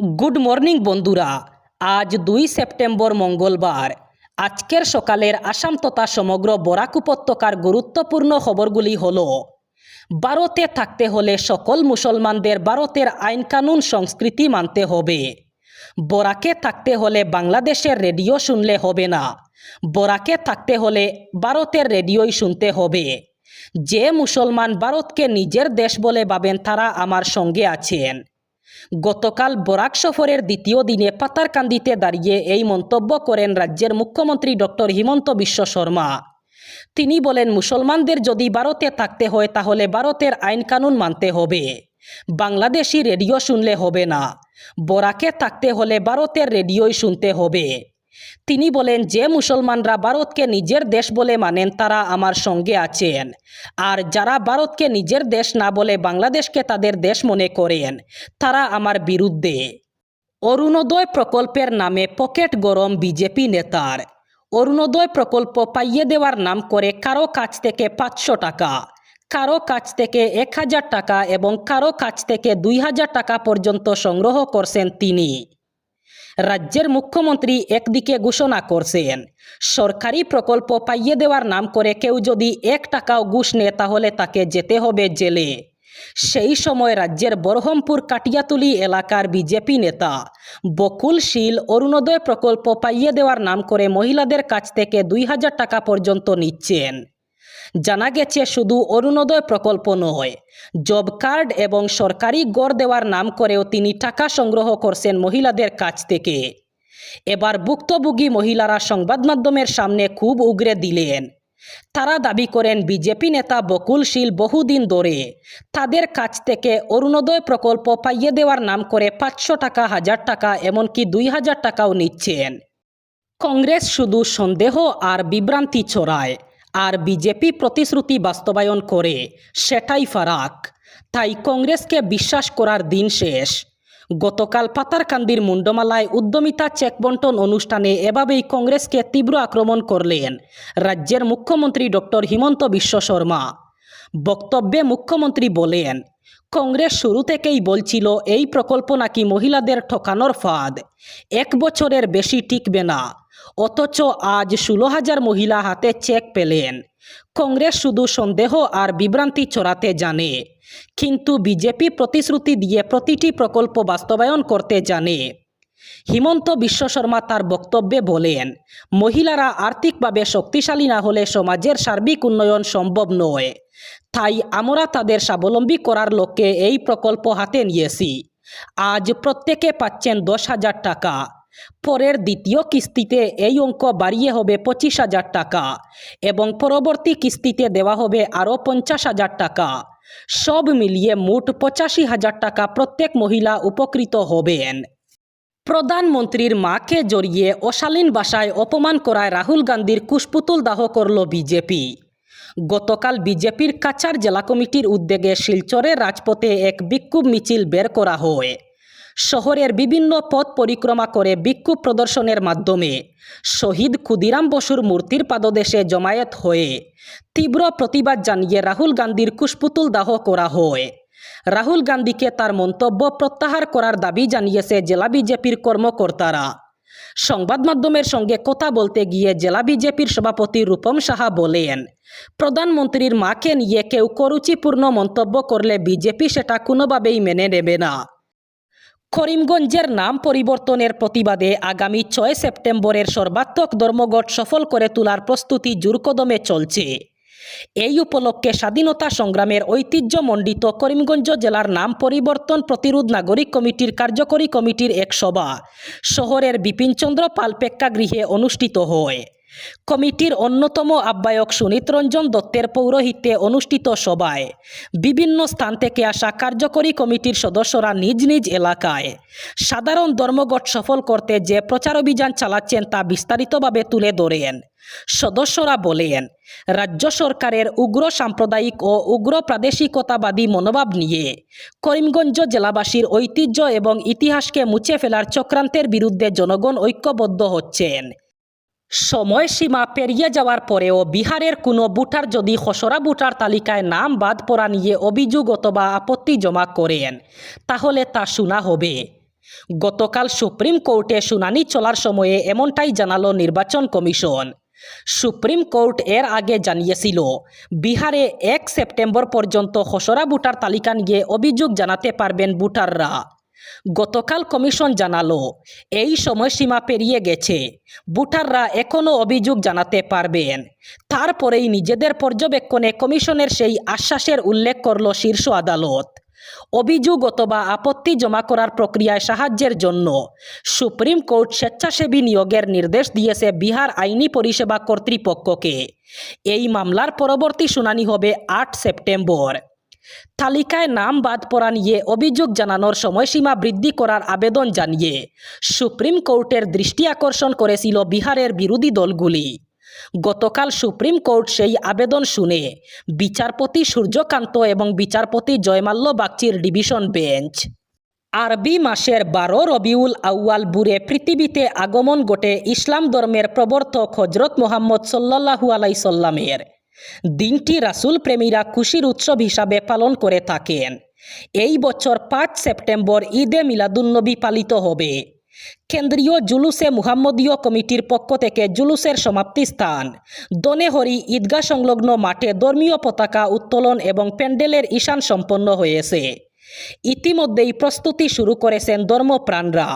Good morning বন্ধুরা। আজ দুই সেপ্টেম্বর মঙ্গলবার। আজকের সকালের আসাম তথা সমগ্র বরাক উপত্যকার গুরুত্বপূর্ণ খবরগুলি হল, ভারতে থাকতে হলে সকল মুসলমানদের ভারতের আইন কানুন সংস্কৃতি মানতে হবে। বরাকে থাকতে হলে বাংলাদেশের রেডিও শুনলে হবে না। বরাকে থাকতে হলে ভারতের রেডিওই শুনতে হবে। যে মুসলমান ভারতকে নিজের দেশ বলে ভাবেন, তারা আমার সঙ্গে আছেন। গতকাল বরাক সফরের দ্বিতীয় দিনে পাতারকান্দিতে দাঁড়িয়ে এই মন্তব্য করেন রাজ্যের মুখ্যমন্ত্রী ডক্টর হিমন্ত বিশ্ব শর্মা। তিনি বলেন, মুসলমানদের যদি ভারতে থাকতে হয়, তাহলে ভারতের আইন কানুন মানতে হবে। বাংলাদেশি রেডিও শুনলে হবে না। বরাকে থাকতে হলে ভারতের রেডিওই শুনতে হবে। তিনি বলেন, যে মুসলমানরা ভারতকে নিজের দেশ বলে মানেন, তারা আমার সঙ্গে আছেন। আর যারা ভারতকে নিজের দেশ না বলে বাংলাদেশকে তাদের দেশ মনে করেন, তারা আমার বিরুদ্ধে। অরুণোদয় প্রকল্পের নামে পকেট গরম বিজেপি নেতার। অরুণোদয় প্রকল্প পাইয়ে দেওয়ার নাম করে কারও কাছ থেকে পাঁচশো টাকা, কারও কাছ থেকে এক হাজার টাকা এবং কারও কাছ থেকে দুই হাজার টাকা পর্যন্ত সংগ্রহ করছেন তিনি। রাজ্যের মুখ্যমন্ত্রী একদিকে ঘোষণা করছেন, সরকারি প্রকল্প পাইয়ে দেওয়ার নাম করে কেউ যদি এক টাকাও ঘুষ নেয় তাহলে তাকে যেতে হবে জেলে। সেই সময় রাজ্যের বরহমপুর কাটিয়াতুলি এলাকার বিজেপি নেতা বকুল শীল অরুণোদয় প্রকল্প পাইয়ে দেওয়ার নাম করে মহিলাদের কাছ থেকে দুই হাজার টাকা পর্যন্ত নিচ্ছেন। জানা গেছে শুধু অরুণোদয় প্রকল্প নয়, জব কার্ড এবং সরকারি গড় দেওয়ার নাম করেও তিনি টাকা সংগ্রহ করছেন মহিলাদের কাছ থেকে। এবার ভুক্তভোগী মহিলারা সংবাদ মাধ্যমের সামনে খুব উগরে দিলেন। তারা দাবি করেন, বিজেপি নেতা বকুলশীল বহুদিন ধরে তাদের কাছ থেকে অরুণোদয় প্রকল্প পাইয়ে দেওয়ার নাম করে পাঁচশো টাকা, হাজার টাকা, এমনকি দুই হাজার টাকাও নিচ্ছেন। কংগ্রেস শুধু সন্দেহ আর বিভ্রান্তি ছড়ায়। আর বিজেপি প্রতিশ্রুতি বাস্তবায়ন করে, সেটাই ফারাক। তাই কংগ্রেসকে বিশ্বাস করার দিন শেষ। গতকাল পাতারকান্দির মুন্ডমালায় উদ্যমিতা চেক বন্টন অনুষ্ঠানে এভাবেই কংগ্রেসকে তীব্র আক্রমণ করলেন রাজ্যের মুখ্যমন্ত্রী ডক্টর হিমন্ত বিশ্ব শর্মা। বক্তব্যে মুখ্যমন্ত্রী বলেন, কংগ্রেস শুরু থেকেই বলছিল, এই প্রকল্প নাকি মহিলাদের ঠকানোর ফাঁদ। এক বছরের বেশি টিকবে না। অথচ আজ ষোলো হাজার মহিলা হাতে চেক পেলেন। কংগ্রেস শুধু সন্দেহ আর বিভ্রান্তি ছড়াতে জানে। কিন্তু বিজেপি প্রতিশ্রুতি দিয়ে প্রতিটি প্রকল্প বাস্তবায়ন করতে জানে। হিমন্ত বিশ্ব শর্মা তার বক্তব্যে বলেন, মহিলারা আর্থিকভাবে শক্তিশালী না হলে সমাজের সার্বিক উন্নয়ন সম্ভব নয়। তাই আমরা তাদের স্বাবলম্বী করার লক্ষ্যে এই প্রকল্প হাতে নিয়েছি। আজ প্রত্যেকে পাচ্ছেন দশ হাজার টাকা। পরের দ্বিতীয় কিস্তিতে এই অঙ্ক বাড়িয়ে হবে পঁচিশ হাজার টাকা এবং পরবর্তী কিস্তিতে দেওয়া হবে আরও পঞ্চাশ হাজার টাকা। সব মিলিয়ে মোট পঁচাশি হাজার টাকা প্রত্যেক মহিলা উপকৃত হবেন। প্রধানমন্ত্রীর মাকে জড়িয়ে অশালীন ভাষায় অপমান করায় রাহুল গান্ধীর কুশপুতুল দাহ করল বিজেপি। গতকাল বিজেপির কাছাড় জেলা কমিটির উদ্যোগে শিলচরের রাজপথে এক বিক্ষোভ মিছিল বের করা হয়। শহরের বিভিন্ন পথ পরিক্রমা করে বিক্ষোভ প্রদর্শনের মাধ্যমে শহীদ ক্ষুদিরাম বসুর মূর্তির পাদদেশে জমায়েত হয়ে তীব্র প্রতিবাদ জানিয়ে রাহুল গান্ধীর কুশপুতুল দাহ করা হয়। রাহুল গান্ধীকে তার মন্তব্য প্রত্যাহার করার দাবি জানিয়েছে জেলা বিজেপির কর্মকর্তারা। সংবাদ মাধ্যমের সঙ্গে কথা বলতে গিয়ে জেলা বিজেপির সভাপতি রূপম সাহা বলেন, প্রধানমন্ত্রীর মাকে নিয়ে কেউ করুচিপূর্ণ মন্তব্য করলে বিজেপি সেটা কোনোভাবেই মেনে নেবে না। করিমগঞ্জের নাম পরিবর্তনের প্রতিবাদে আগামী ছয় সেপ্টেম্বরের সর্বাত্মক ধর্মঘট সফল করে তোলার প্রস্তুতি জোরকদমে চলছে। এই উপলক্ষে স্বাধীনতা সংগ্রামের ঐতিহ্যমণ্ডিত করিমগঞ্জ জেলার নাম পরিবর্তন প্রতিরোধ নাগরিক কমিটির কার্যকরী কমিটির এক সভা শহরের বিপিনচন্দ্র পাল প্রেক্ষাগৃহে অনুষ্ঠিত হয়। কমিটির অন্যতম আহ্বায়ক সুনীত রঞ্জন দত্তের পৌরোহিত্যে অনুষ্ঠিত সভায় বিভিন্ন স্থান থেকে আসা কার্যকরী কমিটির সদস্যরা নিজ নিজ এলাকায় সাধারণ ধর্মঘট সফল করতে যে প্রচার অভিযান চালাচ্ছেন তা বিস্তারিতভাবে তুলে ধরেন। সদস্যরা বলেন, রাজ্য সরকারের উগ্র সাম্প্রদায়িক ও উগ্র প্রাদেশিকতাবাদী মনোভাব নিয়ে করিমগঞ্জ জেলাবাসীর ঐতিহ্য এবং ইতিহাসকে মুছে ফেলার চক্রান্তের বিরুদ্ধে জনগণ ঐক্যবদ্ধ হচ্ছেন। সময়সীমা পেরিয়ে যাওয়ার পরেও বিহারের কোনো ভোটার যদি খসড়া ভোটার তালিকায় নাম বাদ পড়া নিয়ে অভিযোগ অথবা আপত্তি জমা করেন, তাহলে তা শোনা হবে। গতকাল সুপ্রিম কোর্টে শুনানি চলার সময়ে এমনটাই জানালো নির্বাচন কমিশন। সুপ্রিম কোর্ট এর আগে জানিয়েছিল, বিহারে এক সেপ্টেম্বর পর্যন্ত খসড়া ভোটার তালিকা নিয়ে অভিযোগ জানাতে পারবেন ভোটাররা গতকাল কমিশন জানালো, এই সময়সীমা পেরিয়ে গেছে। ভোটাররা এখনও অভিযোগ জানাতে পারবেন। তারপরেই নিজেদের পর্যবেক্ষণে কমিশনের সেই আশ্বাসের উল্লেখ করল শীর্ষ আদালত। অভিযোগ অথবা আপত্তি জমা করার প্রক্রিয়ায় সাহায্যের জন্য সুপ্রিম কোর্ট স্বেচ্ছাসেবী নিয়োগের নির্দেশ দিয়েছে বিহার আইনি পরিষেবা কর্তৃপক্ষকে। এই মামলার পরবর্তী শুনানি হবে আট সেপ্টেম্বর। তালিকায় নাম বাদ পড়া নিয়ে অভিযোগ জানানোর সময়সীমা বৃদ্ধি করার আবেদন জানিয়ে সুপ্রিম কোর্টের দৃষ্টি আকর্ষণ করেছিল বিহারের বিরোধী দলগুলি। গতকাল সুপ্রিম কোর্ট সেই আবেদন শুনে বিচারপতি সূর্যকান্ত এবং বিচারপতি জয়মাল্য বাগচির ডিভিশন বেঞ্চ। আরবি মাসের বারো রবিউল আউয়াল বুরে পৃথিবীতে আগমন ঘটে ইসলাম ধর্মের প্রবর্তক হজরত মোহাম্মদ সাল্লাহু আলাই সাল্লামের। দিনটি রাসুল প্রেমীরা খুশির উৎসব হিসাবে পালন করে থাকেন। এই বছর পাঁচ সেপ্টেম্বর ঈদে মিলাদুন্নবী পালিত হবে। কেন্দ্রীয় জুলুসে মুহাম্মদীয় কমিটির পক্ষ থেকে জুলুসের সমাপ্তি স্থান। দনেহরি ঈদগাহ সংলগ্ন মাঠে ধর্মীয় পতাকা উত্তোলন এবং প্যান্ডেলের ঈশান সম্পন্ন হয়েছে। ইতিমধ্যেই প্রস্তুতি শুরু করেছেন ধর্মপ্রাণরা।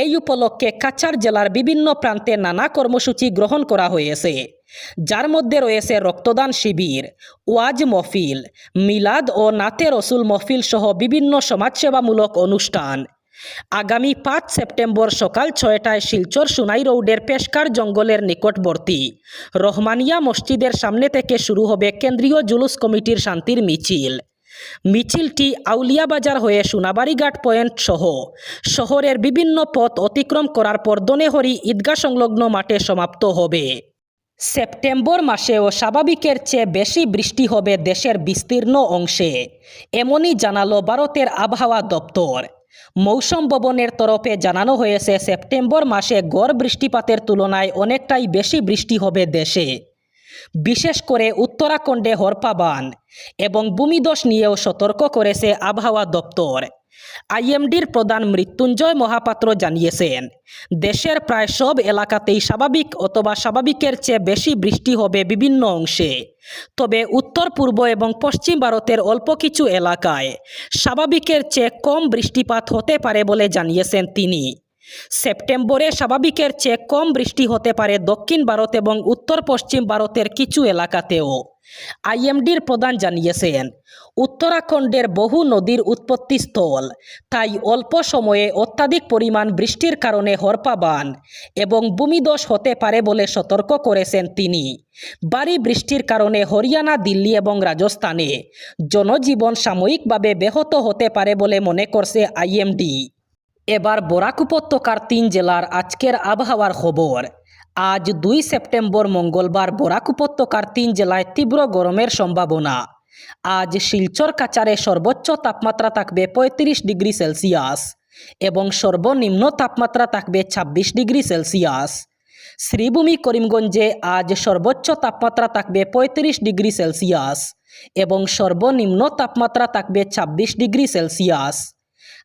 এই উপলক্ষে কাছাড় জেলার বিভিন্ন প্রান্তে নানা কর্মসূচি গ্রহণ করা হয়েছে। যার মধ্যে রয়েছে রক্তদান শিবির, ওয়াজ মফিল মিলাদ ও নাতে রসুল মহফিল সহ বিভিন্ন সমাজসেবামূলক অনুষ্ঠান। আগামী পাঁচ সেপ্টেম্বর সকাল ছয়টায় শিলচর সুনাই রোডের পেশকার জঙ্গলের নিকটবর্তী রহমানিয়া মসজিদের সামনে থেকে শুরু হবে কেন্দ্রীয় জুলুস কমিটির শান্তির মিছিল। মিছিলটি আউলিয়াবাজার হয়ে সোনাবাড়িঘাট পয়েন্ট সহ শহরের বিভিন্ন পথ অতিক্রম করার পর দনেহরি ঈদগাহ সংলগ্ন মাঠে সমাপ্ত হবে। সেপ্টেম্বর মাসেও স্বাভাবিকের চেয়ে বেশি বৃষ্টি হবে দেশের বিস্তীর্ণ অংশে, এমনই জানালো ভারতের আবহাওয়া দপ্তর। মৌসুম ভবনের তরফে জানানো হয়েছে, সেপ্টেম্বর মাসে গড় বৃষ্টিপাতের তুলনায় অনেকটাই বেশি বৃষ্টি হবে দেশে। বিশেষ করে উত্তরাখণ্ডে হরপাবান এবং ভূমিদোষ নিয়েও সতর্ক করেছে আবহাওয়া দপ্তর। আইএমডির প্রধান মৃত্যুঞ্জয় মহাপাত্র জানিয়েছেন, দেশের প্রায় সব এলাকাতেই স্বাভাবিক অথবা স্বাভাবিকের চেয়ে বেশি বৃষ্টি হবে বিভিন্ন অংশে। তবে উত্তর, পূর্ব এবং পশ্চিম ভারতের অল্প কিছু এলাকায় স্বাভাবিকের চেয়ে কম বৃষ্টিপাত হতে পারে বলে জানিয়েছেন তিনি। সেপ্টেম্বরে স্বাভাবিকের চেয়ে কম বৃষ্টি হতে পারে দক্ষিণ ভারত এবং উত্তর পশ্চিম ভারতের কিছু এলাকাতেও। আইএমডির প্রধান জানিয়েছেন, উত্তরাখণ্ডের বহু নদীর উৎপত্তিস্থল তাই অল্প সময়ে অত্যাধিক পরিমাণ বৃষ্টির কারণে হরপাবান এবং ভূমিদোষ হতে পারে বলে সতর্ক করেছেন তিনি। ভারী বৃষ্টির কারণে হরিয়ানা, দিল্লি এবং রাজস্থানে জনজীবন সাময়িকভাবে ব্যাহত হতে পারে বলে মনে করছে আইএমডি। এবার বরাক উপত্যকার তিন জেলার আজকের আবহাওয়ার খবর। আজ দুই সেপ্টেম্বর মঙ্গলবার বরাক উপত্যকার তিন জেলায় তীব্র গরমের সম্ভাবনা। আজ শিলচর কাচারে সর্বোচ্চ তাপমাত্রা থাকবে পঁয়ত্রিশ ডিগ্রি সেলসিয়াস এবং সর্বনিম্ন তাপমাত্রা থাকবে ছাব্বিশ ডিগ্রি সেলসিয়াস। শ্রীভূমি করিমগঞ্জে আজ সর্বোচ্চ তাপমাত্রা থাকবে পঁয়ত্রিশ ডিগ্রি সেলসিয়াস এবং সর্বনিম্ন তাপমাত্রা থাকবে ছাব্বিশ ডিগ্রি সেলসিয়াস।